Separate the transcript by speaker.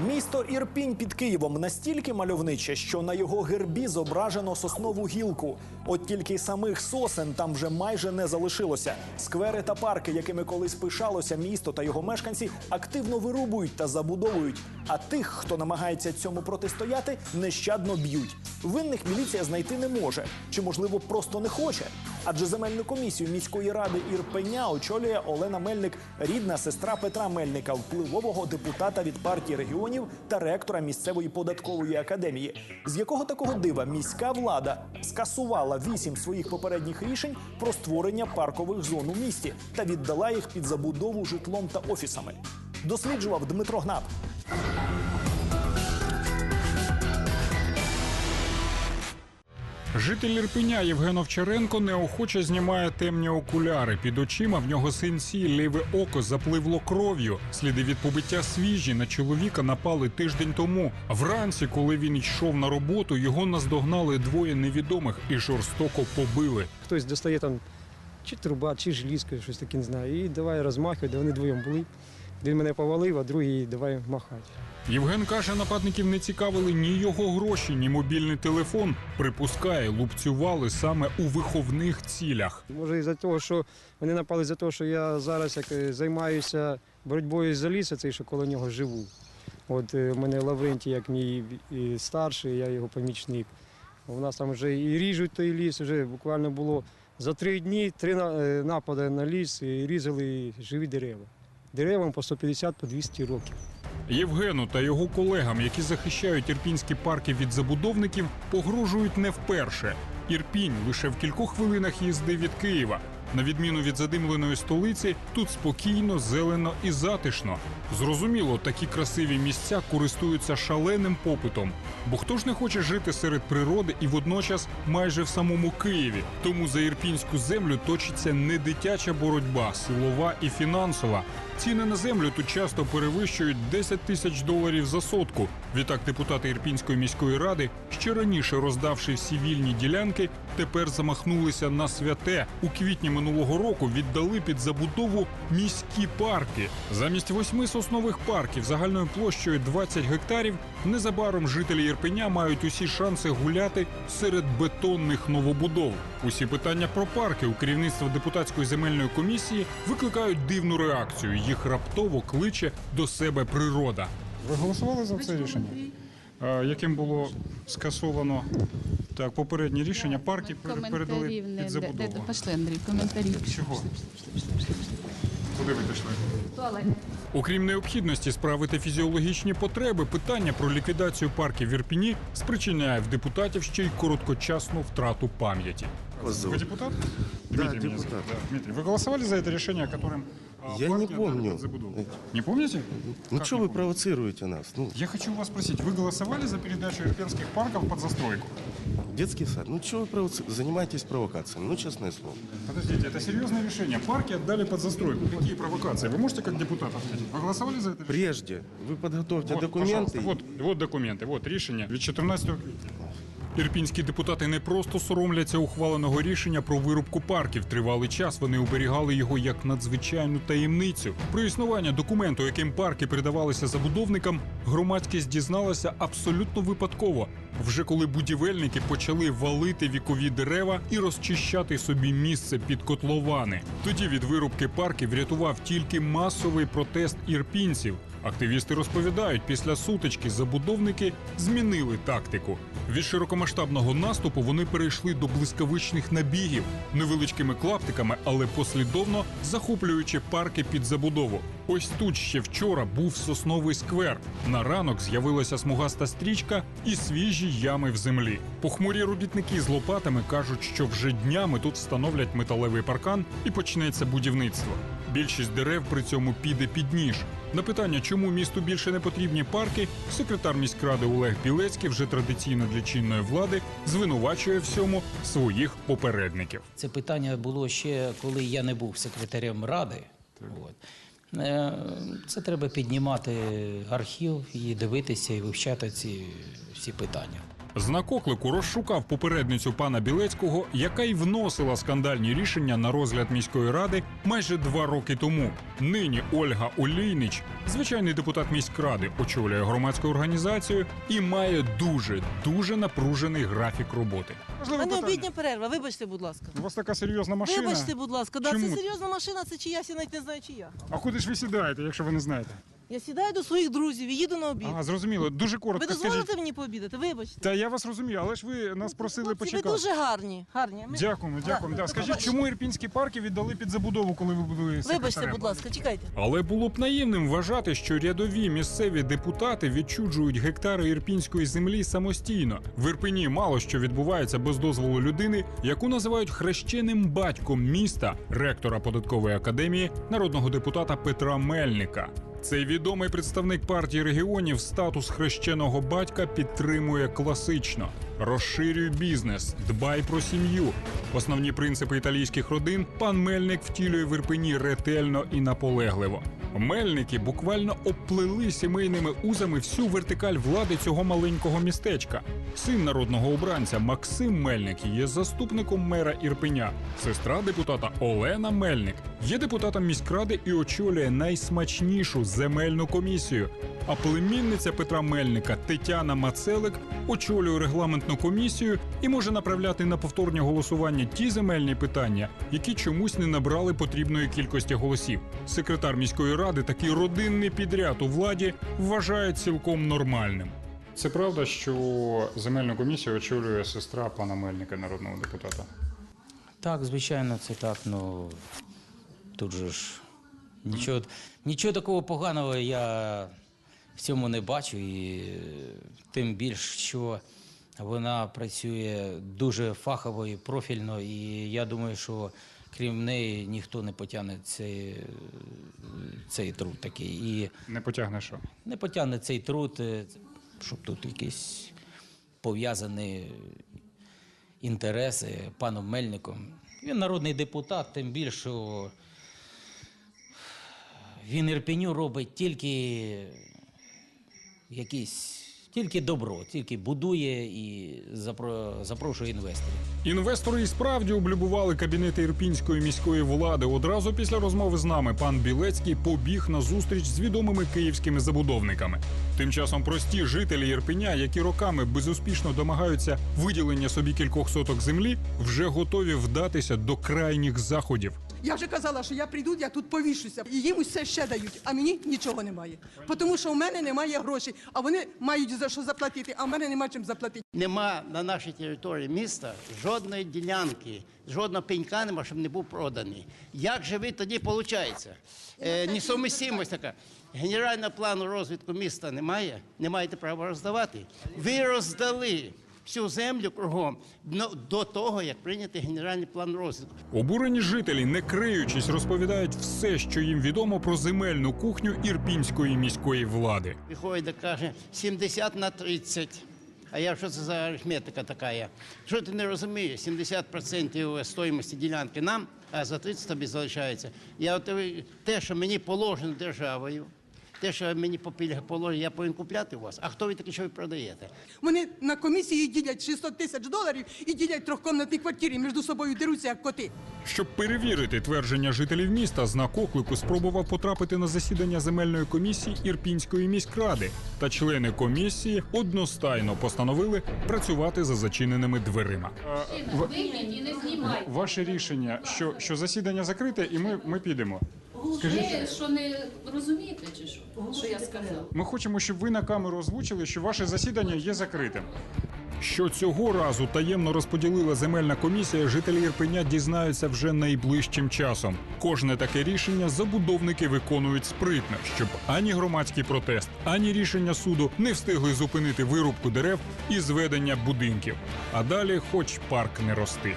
Speaker 1: Місто Ірпінь під Києвом настільки мальовниче, що на його гербі зображено соснову гілку. От тільки самих сосен там вже майже не залишилося. Сквери та парки, якими колись пишалося місто та його мешканці, активно вирубують та забудовують. А тих, хто намагається цьому протистояти, нещадно б'ють. Винних міліція знайти не може, чи можливо просто не хоче. Адже земельну комісію міської ради Ірпеня очолює Олена Мельник, рідна сестра Петра Мельника, впливового депутата від партії регіонів та ректора місцевої податкової академії, з якого такого дива міська влада скасувала вісім своїх попередніх рішень про створення паркових зон у місті та віддала їх під забудову житлом та офісами. Досліджував Дмитро Гнат.
Speaker 2: Житель Ірпеня Євген Овчаренко неохоче знімає темні окуляри. Під очима в нього синці, ліве око запливло кров'ю. Сліди від побиття свіжі на чоловіка напали тиждень тому. Вранці, коли він йшов на роботу, його наздогнали двоє невідомих і жорстоко побили.
Speaker 3: Хтось достає там чи труба, чи желізка, щось таке, не знаю. І давай розмахувати, вони вдвоєм були. Він мене повалив, а другий давай махати.
Speaker 2: Євген каже, нападників не цікавили ні його гроші, ні мобільний телефон. Припускає, лупцювали саме у виховних цілях.
Speaker 3: Може, із-за того, що вони напали за те, що я зараз як е, займаюся боротьбою за ліс, цей, що коло нього живу. От е, мене Лаврентій, як мій старший, я його помічник. У нас там вже і ріжуть той ліс, вже буквально було за три дні три е, напади на ліс і різали живі дерева. Деревам по 150 по 200 років.
Speaker 2: Євгену та його колегам, які захищають ірпінські парки від забудовників, погрожують не вперше. Ірпінь лише в кількох хвилинах їзди від Києва. На відміну від задимленої столиці, тут спокійно, зелено і затишно. Зрозуміло, такі красиві місця користуються шаленим попитом. Бо хто ж не хоче жити серед природи і водночас майже в самому Києві? Тому за ірпінську землю точиться не дитяча боротьба, силова і фінансова. Ціни на землю тут часто перевищують 10 тисяч доларів за сотку. Відтак депутати Ірпінської міської ради, ще раніше роздавши всі вільні ділянки, тепер замахнулися на святе. У квітні минулого року віддали під забудову міські парки. Замість восьми соснових парків загальною площею 20 гектарів. Незабаром жителі Ірпеня мають усі шанси гуляти серед бетонних новобудов. Усі питання про парки у керівництва депутатської земельної комісії викликають дивну реакцію Їх раптово кличе до себе природа. Ви голосували за це рішення? Яким було скасовано так, попереднє рішення парки
Speaker 4: Коментарів не де- де- пішли, Андрій, коментарів.
Speaker 2: Чого? Куди ви пішли?
Speaker 4: Туалет.
Speaker 2: Окрім необхідності справити фізіологічні потреби, питання про ліквідацію парків в Ірпіні спричиняє в депутатів ще й короткочасну втрату пам'яті.
Speaker 5: Вас
Speaker 2: Вы
Speaker 5: зовут?
Speaker 2: депутат?
Speaker 5: Да,
Speaker 2: Дмитрий меня
Speaker 5: депутат.
Speaker 2: зовут. Да, Дмитрий, вы голосовали за это решение, которым а,
Speaker 5: Я не
Speaker 2: партия
Speaker 5: помню.
Speaker 2: отдала под забудову? Не помните?
Speaker 5: Ну
Speaker 2: Как
Speaker 5: что
Speaker 2: не
Speaker 5: вы
Speaker 2: помните?
Speaker 5: провоцируете нас? Ну,
Speaker 2: Я хочу у вас спросить, вы голосовали за передачу ирпенских парков под застройку?
Speaker 5: детский сад. Ну что вы провоци- занимаетесь провокациями? Ну, честное слово.
Speaker 2: Подождите, это серьезное решение. Парки отдали под застройку. Какие провокации? Вы можете как депутат ответить? Вы голосовали за это решение?
Speaker 5: Прежде вы подготовьте
Speaker 2: Вот,
Speaker 5: документы.
Speaker 2: пожалуйста, Вот, вот документи, вот рішення від 14 квітня. Ірпінські депутати не просто соромляться ухваленого рішення про вирубку парків. Тривалий час вони оберігали його як надзвичайну таємницю. Про існування документу, яким парки передавалися забудовникам, громадськість дізналася абсолютно випадково. Вже коли будівельники почали валити вікові дерева і розчищати собі місце під котловани. Тоді від вирубки парків врятував тільки масовий протест ірпінців. Активісти розповідають, після сутички забудовники змінили тактику. Від широкомасштабного наступу вони перейшли до блискавичних набігів невеличкими клаптиками, але послідовно захоплюючи парки під забудову. Ось тут ще вчора був сосновий сквер. На ранок з'явилася смугаста стрічка і свіжі ями в землі. Похмурі робітники з лопатами кажуть, що вже днями тут встановлять металевий паркан і почнеться будівництво. Більшість дерев при цьому піде під ніж. На питання, чому місту більше не потрібні парки, секретар міськради Олег Білецький вже традиційно для чинної влади звинувачує всьому своїх попередників.
Speaker 6: Це питання було ще коли я не був секретарем ради. От. Е, Це треба піднімати архів і дивитися і вивчати ці всі питання.
Speaker 2: Знак оклику розшукав попередницю пана Білецького, яка й вносила скандальні рішення на розгляд міської ради майже два роки тому. Нині Ольга Олійнич, звичайний депутат міськради, очолює громадську організацію і має дуже дуже напружений графік роботи.
Speaker 7: У мене обідня перерва, вибачте, будь ласка.
Speaker 2: У вас така серйозна машина.
Speaker 7: Вибачте, будь ласка, да,
Speaker 2: Чому?
Speaker 7: це серйозна машина, це чиясь, я навіть не знаю чия.
Speaker 2: А куди ж ви сідаєте, якщо ви не знаєте?
Speaker 7: Я сідаю до своїх друзів і їду на обід.
Speaker 2: А, зрозуміло. Дуже
Speaker 7: ви
Speaker 2: коротко
Speaker 7: дозволите
Speaker 2: скажіть.
Speaker 7: мені пообідати? Вибачте.
Speaker 2: Та я вас розумію, але ж ви нас просили
Speaker 7: Хлопці,
Speaker 2: почекати.
Speaker 7: Ви дуже гарні. гарні. Ми-
Speaker 2: Дякуємо, дякуємо.
Speaker 7: Да.
Speaker 2: Да. Скажіть, чому ірпінські парки віддали під забудову, коли ви були
Speaker 7: Вибачте,
Speaker 2: секретарем?
Speaker 7: будь ласка, чекайте.
Speaker 2: Але було б наївним вважати, що рядові місцеві депутати відчуджують гектари ірпінської землі самостійно. В Ірпені мало що відбувається без дозволу людини, яку називають хрещеним батьком міста, ректора податкової академії, народного депутата Петра Мельника. Цей відомий представник партії регіонів статус хрещеного батька підтримує класично. Розширюй бізнес, дбай про сім'ю. Основні принципи італійських родин пан Мельник втілює в Ірпені ретельно і наполегливо. Мельники буквально обплели сімейними узами всю вертикаль влади цього маленького містечка. Син народного обранця Максим Мельник є заступником мера Ірпеня. Сестра депутата Олена Мельник є депутатом міськради і очолює найсмачнішу земельну комісію. А племінниця Петра Мельника Тетяна Мацелик очолює регламентну комісію і може направляти на повторне голосування ті земельні питання, які чомусь не набрали потрібної кількості голосів. Секретар міської ради такий родинний підряд у владі вважає цілком нормальним. Це правда, що земельну комісію очолює сестра пана Мельника, народного депутата.
Speaker 6: Так, звичайно, це так. Ну тут же ж нічого, нічого такого поганого я в цьому не бачу, і тим більш, що вона працює дуже фахово і профільно, і я думаю, що крім неї ніхто не потягне цей, цей труд такий. І
Speaker 2: Не потягне що.
Speaker 6: не потягне цей труд, е, щоб тут якісь пов'язані інтереси паном Мельником. Він народний депутат, тим більше він Ірпеню робить тільки якісь. Тільки добро, тільки будує і запро- запрошує інвесторів.
Speaker 2: Інвестори і справді облюбували кабінети ірпінської міської влади. Одразу після розмови з нами пан Білецький побіг на зустріч з відомими київськими забудовниками. Тим часом прості жителі Ірпеня, які роками безуспішно домагаються виділення собі кількох соток землі, вже готові вдатися до крайніх заходів.
Speaker 8: Я вже казала, що я прийду, я тут повішуся. І їм усе ще дають, а мені нічого немає. Тому що в мене немає грошей, а вони мають за що заплатити, а в мене немає чим заплатити.
Speaker 9: Нема на нашій території міста жодної ділянки, жодного пенька нема, щоб не був проданий. Як же ви тоді виходить? Е, несумісимость така. Генерального плану розвитку міста немає, не маєте права роздавати. Ви роздали всю землю кругом до того, як прийняти генеральний план розвитку.
Speaker 2: Обурені жителі, не криючись, розповідають все, що їм відомо про земельну кухню ірпінської міської влади.
Speaker 9: Виходить, і каже, 70 на 30. А я що це за арифметика така? є? Що ти не розумієш? 70% стоїмості ділянки нам, а за 30 тобі залишається. Я от те, що мені положено державою, те, що мені по пільгах положено, я повинен купляти у вас. А хто ви такі, що ви продаєте?
Speaker 8: Вони на комісії ділять 600 тисяч доларів і ділять трьохкомнатні квартири, між собою деруться, як коти.
Speaker 2: Щоб перевірити твердження жителів міста, знак оклику спробував потрапити на засідання земельної комісії Ірпінської міськради. Та члени комісії одностайно постановили працювати за зачиненими дверима.
Speaker 4: І не.
Speaker 2: Ваше рішення, що, що засідання закрите, і ми, ми підемо.
Speaker 4: Ви що не розумієте, чи що? Що я сказав?
Speaker 2: Ми хочемо, щоб ви на камеру озвучили, що ваше засідання є закритим. Що цього разу таємно розподілила земельна комісія, жителі Ірпеня дізнаються вже найближчим часом. Кожне таке рішення забудовники виконують спритно, щоб ані громадський протест, ані рішення суду не встигли зупинити вирубку дерев і зведення будинків. А далі, хоч парк не рости.